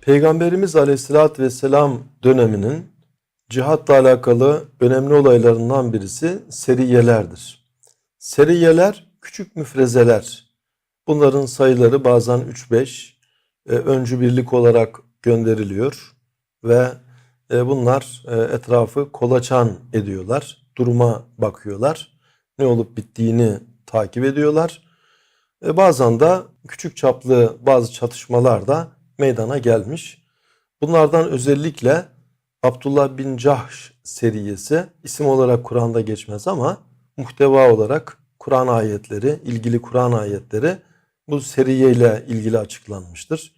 Peygamberimiz Aleyhisselatü Vesselam döneminin cihatla alakalı önemli olaylarından birisi seriyelerdir. Seriyeler küçük müfrezeler. Bunların sayıları bazen 3-5 e, öncü birlik olarak gönderiliyor ve e, bunlar e, etrafı kolaçan ediyorlar. Duruma bakıyorlar. Ne olup bittiğini takip ediyorlar. Bazen de küçük çaplı bazı çatışmalar da meydana gelmiş. Bunlardan özellikle Abdullah bin Cahş seriyesi isim olarak Kur'an'da geçmez ama muhteva olarak Kur'an ayetleri, ilgili Kur'an ayetleri bu seriye ile ilgili açıklanmıştır.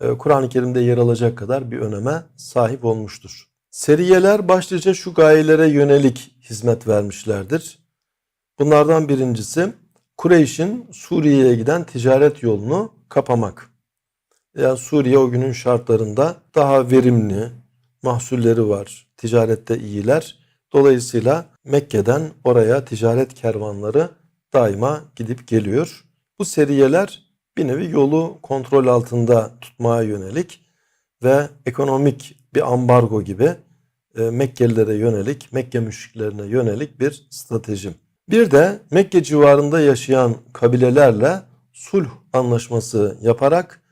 Ee, Kur'an-ı Kerim'de yer alacak kadar bir öneme sahip olmuştur. Seriyeler başlıca şu gayelere yönelik hizmet vermişlerdir. Bunlardan birincisi Kureyş'in Suriye'ye giden ticaret yolunu kapamak. Yani Suriye o günün şartlarında daha verimli, mahsulleri var, ticarette iyiler. Dolayısıyla Mekke'den oraya ticaret kervanları daima gidip geliyor. Bu seriyeler bir nevi yolu kontrol altında tutmaya yönelik ve ekonomik bir ambargo gibi e, Mekkelilere yönelik, Mekke müşriklerine yönelik bir strateji. Bir de Mekke civarında yaşayan kabilelerle sulh anlaşması yaparak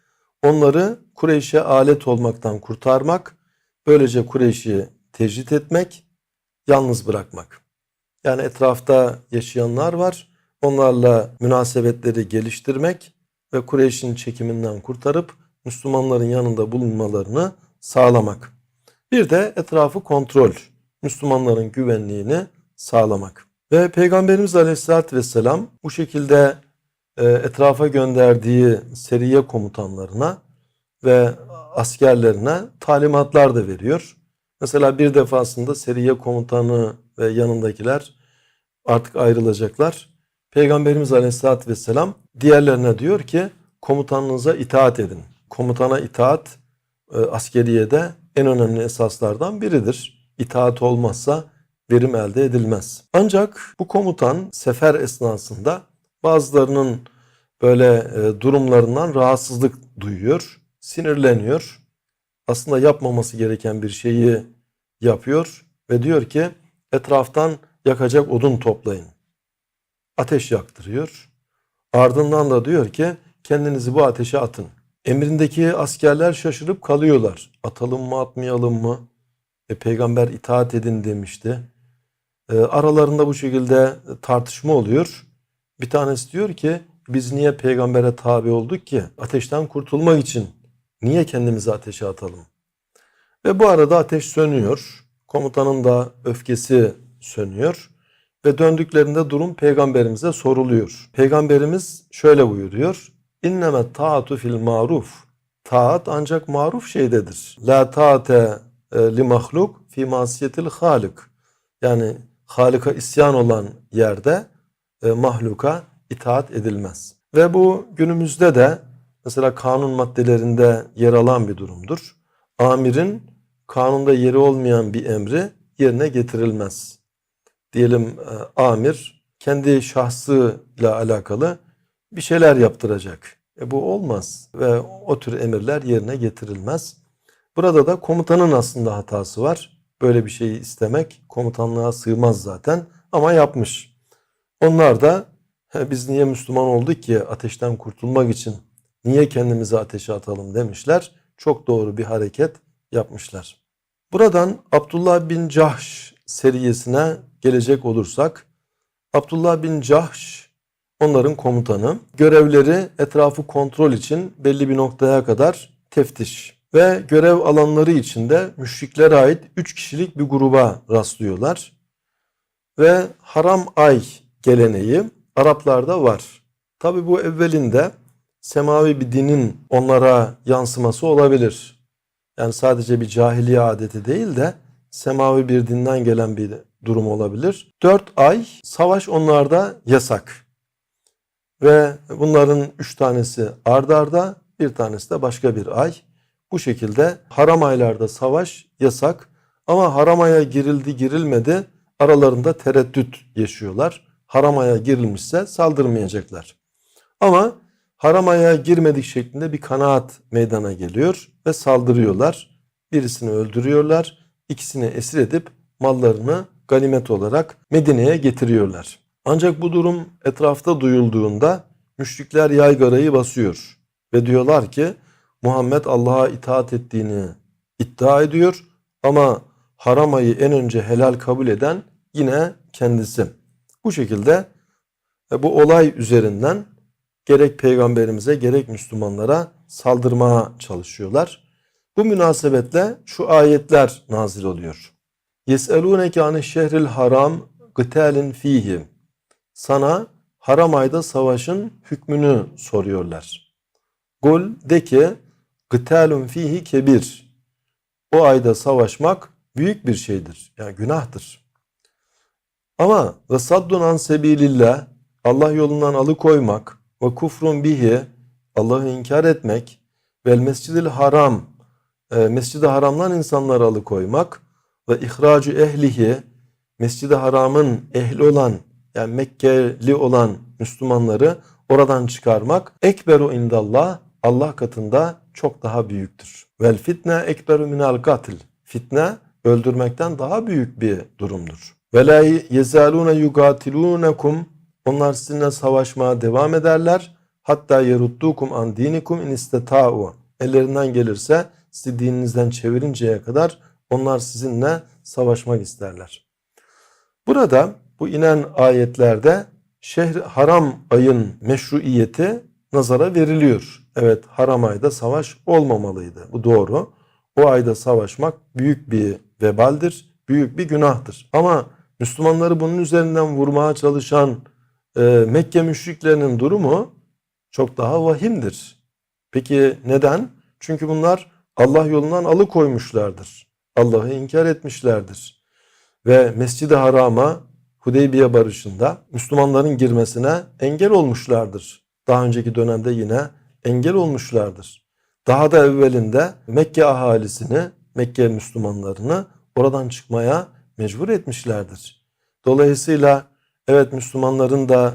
onları Kureyş'e alet olmaktan kurtarmak, böylece Kureyş'i tecrit etmek, yalnız bırakmak. Yani etrafta yaşayanlar var. Onlarla münasebetleri geliştirmek ve Kureyş'in çekiminden kurtarıp Müslümanların yanında bulunmalarını sağlamak. Bir de etrafı kontrol, Müslümanların güvenliğini sağlamak. Ve Peygamberimiz Aleyhisselatü Vesselam bu şekilde etrafa gönderdiği seriye komutanlarına ve askerlerine talimatlar da veriyor. Mesela bir defasında seriye komutanı ve yanındakiler artık ayrılacaklar. Peygamberimiz Aleyhisselatü Vesselam diğerlerine diyor ki komutanınıza itaat edin. Komutana itaat e, askeriyede en önemli esaslardan biridir. İtaat olmazsa verim elde edilmez. Ancak bu komutan sefer esnasında bazılarının böyle e, durumlarından rahatsızlık duyuyor, sinirleniyor. Aslında yapmaması gereken bir şeyi yapıyor ve diyor ki etraftan yakacak odun toplayın. Ateş yaktırıyor. Ardından da diyor ki kendinizi bu ateşe atın. Emrindeki askerler şaşırıp kalıyorlar. Atalım mı atmayalım mı? E, peygamber itaat edin demişti. E, aralarında bu şekilde tartışma oluyor. Bir tanesi diyor ki biz niye peygambere tabi olduk ki? Ateşten kurtulmak için niye kendimizi ateşe atalım? Ve bu arada ateş sönüyor. Komutanın da öfkesi sönüyor. Ve döndüklerinde durum peygamberimize soruluyor. Peygamberimiz şöyle buyuruyor. İnneme taatu fil maruf. Taat ancak maruf şeydedir. La taate e, li mahluk fi masiyetil halik. Yani Halika isyan olan yerde e, mahluka itaat edilmez. Ve bu günümüzde de mesela kanun maddelerinde yer alan bir durumdur. Amirin kanunda yeri olmayan bir emri yerine getirilmez. Diyelim e, amir kendi şahsıyla alakalı bir şeyler yaptıracak. E bu olmaz ve o tür emirler yerine getirilmez. Burada da komutanın aslında hatası var. Böyle bir şeyi istemek komutanlığa sığmaz zaten ama yapmış. Onlar da biz niye Müslüman olduk ki ateşten kurtulmak için niye kendimizi ateşe atalım demişler. Çok doğru bir hareket yapmışlar. Buradan Abdullah bin Cahş seriyesine gelecek olursak Abdullah bin Cahş onların komutanı. Görevleri etrafı kontrol için belli bir noktaya kadar teftiş ve görev alanları içinde müşriklere ait 3 kişilik bir gruba rastlıyorlar. Ve haram ay geleneği Araplarda var. Tabi bu evvelinde semavi bir dinin onlara yansıması olabilir. Yani sadece bir cahiliye adeti değil de semavi bir dinden gelen bir durum olabilir. Dört ay savaş onlarda yasak. Ve bunların üç tanesi ardarda bir tanesi de başka bir ay. Bu şekilde haram aylarda savaş yasak ama haram aya girildi girilmedi aralarında tereddüt yaşıyorlar. Haram aya girilmişse saldırmayacaklar. Ama haramaya girmedik şeklinde bir kanaat meydana geliyor ve saldırıyorlar. Birisini öldürüyorlar, ikisini esir edip mallarını ganimet olarak Medine'ye getiriyorlar. Ancak bu durum etrafta duyulduğunda müşrikler yaygarayı basıyor ve diyorlar ki Muhammed Allah'a itaat ettiğini iddia ediyor ama haramayı en önce helal kabul eden yine kendisi. Bu şekilde e, bu olay üzerinden gerek peygamberimize gerek Müslümanlara saldırmaya çalışıyorlar. Bu münasebetle şu ayetler nazil oluyor. Yes'elûneke ane şehril haram gıtelin fihi. Sana haram ayda savaşın hükmünü soruyorlar. Kul de ki gıtelun fihi kebir. O ayda savaşmak büyük bir şeydir. Yani günahtır. Ama ve saddun an sebilillah Allah yolundan alıkoymak ve kufrun bihi Allah'ı inkar etmek vel mescidil haram e, mescid-i haramdan insanları alıkoymak ve ihracu ehlihi mescid-i haramın ehli olan yani Mekkeli olan Müslümanları oradan çıkarmak ekberu indallah Allah katında çok daha büyüktür. Vel fitne ekberu minel katil. Fitne öldürmekten daha büyük bir durumdur. Ve la yezalune yugatilunekum onlar sizinle savaşmaya devam ederler. Hatta yeruddukum an dinikum in isteta'u. Ellerinden gelirse sizi dininizden çevirinceye kadar onlar sizinle savaşmak isterler. Burada bu inen ayetlerde şehir haram ayın meşruiyeti nazara veriliyor. Evet haram ayda savaş olmamalıydı. Bu doğru. O ayda savaşmak büyük bir vebaldir, büyük bir günahtır. Ama Müslümanları bunun üzerinden vurmaya çalışan e, Mekke müşriklerinin durumu çok daha vahimdir. Peki neden? Çünkü bunlar Allah yolundan alıkoymuşlardır. Allah'ı inkar etmişlerdir. Ve Mescid-i Haram'a Hudeybiye barışında Müslümanların girmesine engel olmuşlardır. Daha önceki dönemde yine engel olmuşlardır. Daha da evvelinde Mekke ahalisini, Mekke Müslümanlarını oradan çıkmaya mecbur etmişlerdir. Dolayısıyla evet Müslümanların da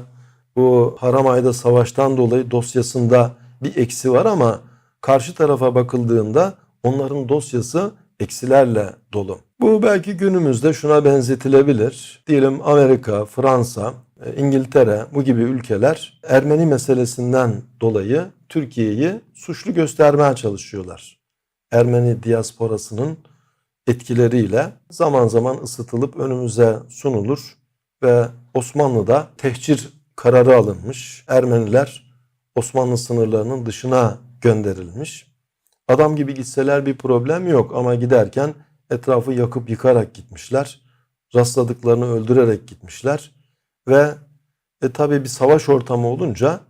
bu haram ayda savaştan dolayı dosyasında bir eksi var ama karşı tarafa bakıldığında onların dosyası eksilerle dolu. Bu belki günümüzde şuna benzetilebilir. Diyelim Amerika, Fransa, e, İngiltere bu gibi ülkeler Ermeni meselesinden dolayı Türkiye'yi suçlu göstermeye çalışıyorlar. Ermeni diasporasının etkileriyle zaman zaman ısıtılıp önümüze sunulur ve Osmanlı'da tehcir kararı alınmış. Ermeniler Osmanlı sınırlarının dışına gönderilmiş. Adam gibi gitseler bir problem yok ama giderken etrafı yakıp yıkarak gitmişler. Rastladıklarını öldürerek gitmişler. Ve e, tabi bir savaş ortamı olunca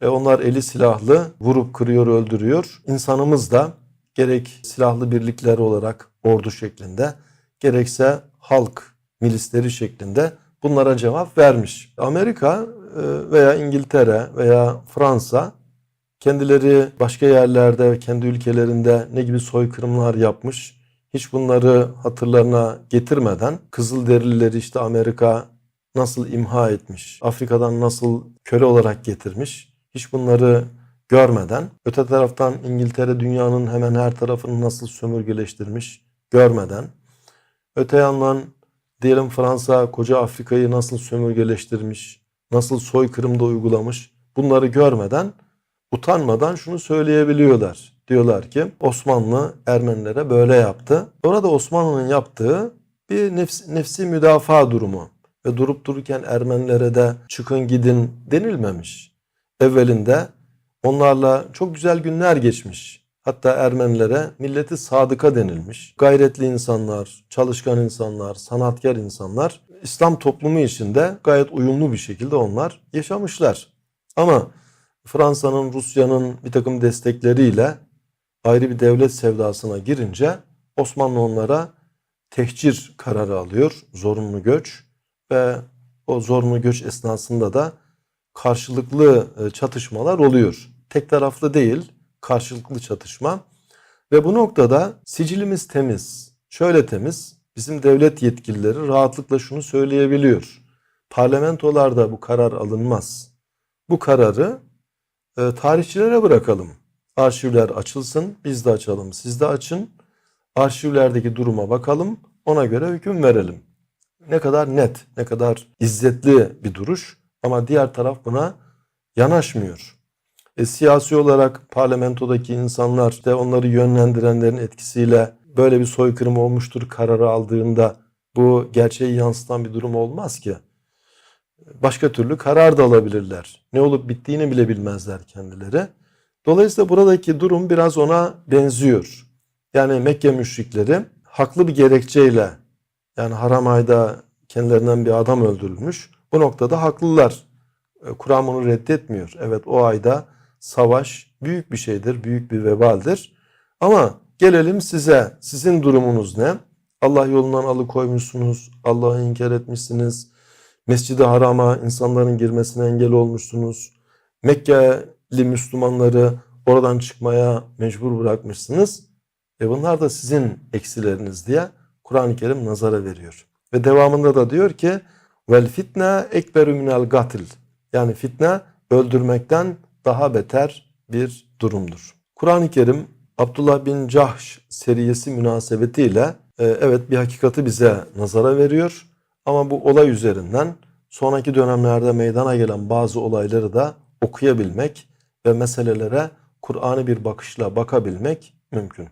e, onlar eli silahlı vurup kırıyor öldürüyor. İnsanımız da gerek silahlı birlikler olarak ordu şeklinde gerekse halk milisleri şeklinde bunlara cevap vermiş. Amerika e, veya İngiltere veya Fransa kendileri başka yerlerde kendi ülkelerinde ne gibi soykırımlar yapmış hiç bunları hatırlarına getirmeden Kızılderilileri işte Amerika nasıl imha etmiş, Afrika'dan nasıl köle olarak getirmiş hiç bunları görmeden öte taraftan İngiltere dünyanın hemen her tarafını nasıl sömürgeleştirmiş görmeden öte yandan diyelim Fransa koca Afrika'yı nasıl sömürgeleştirmiş, nasıl soykırımda uygulamış bunları görmeden utanmadan şunu söyleyebiliyorlar. Diyorlar ki Osmanlı Ermenilere böyle yaptı. Orada Osmanlı'nın yaptığı bir nefsi, nefsi müdafaa durumu ve durup dururken Ermenilere de çıkın gidin denilmemiş. Evvelinde onlarla çok güzel günler geçmiş. Hatta Ermenilere milleti sadıka denilmiş. Gayretli insanlar, çalışkan insanlar, sanatkar insanlar İslam toplumu içinde gayet uyumlu bir şekilde onlar yaşamışlar. Ama Fransa'nın, Rusya'nın bir takım destekleriyle ayrı bir devlet sevdasına girince Osmanlı onlara tehcir kararı alıyor, zorunlu göç ve o zorunlu göç esnasında da karşılıklı e, çatışmalar oluyor. Tek taraflı değil, karşılıklı çatışma. Ve bu noktada sicilimiz temiz. Şöyle temiz, bizim devlet yetkilileri rahatlıkla şunu söyleyebiliyor. Parlamentolarda bu karar alınmaz. Bu kararı e, tarihçilere bırakalım. Arşivler açılsın, biz de açalım, siz de açın. Arşivlerdeki duruma bakalım, ona göre hüküm verelim. Ne kadar net, ne kadar izzetli bir duruş ama diğer taraf buna yanaşmıyor. E, siyasi olarak parlamentodaki insanlar işte onları yönlendirenlerin etkisiyle böyle bir soykırım olmuştur kararı aldığında bu gerçeği yansıtan bir durum olmaz ki. Başka türlü karar da alabilirler. Ne olup bittiğini bile bilmezler kendileri. Dolayısıyla buradaki durum biraz ona benziyor. Yani Mekke müşrikleri haklı bir gerekçeyle yani haram ayda kendilerinden bir adam öldürülmüş. Bu noktada haklılar. E, Kur'an bunu reddetmiyor. Evet o ayda savaş büyük bir şeydir, büyük bir vebaldir. Ama gelelim size. Sizin durumunuz ne? Allah yolundan alıkoymuşsunuz, Allah'ı inkar etmişsiniz. Mescid-i Haram'a insanların girmesine engel olmuşsunuz. Mekkeli Müslümanları oradan çıkmaya mecbur bırakmışsınız. E bunlar da sizin eksileriniz diye Kur'an-ı Kerim nazara veriyor. Ve devamında da diyor ki vel fitne ekberu minel gatil. Yani fitne öldürmekten daha beter bir durumdur. Kur'an-ı Kerim Abdullah bin Cahş seriyesi münasebetiyle e, evet bir hakikati bize nazara veriyor. Ama bu olay üzerinden sonraki dönemlerde meydana gelen bazı olayları da okuyabilmek ve meselelere Kur'an'ı bir bakışla bakabilmek mümkün.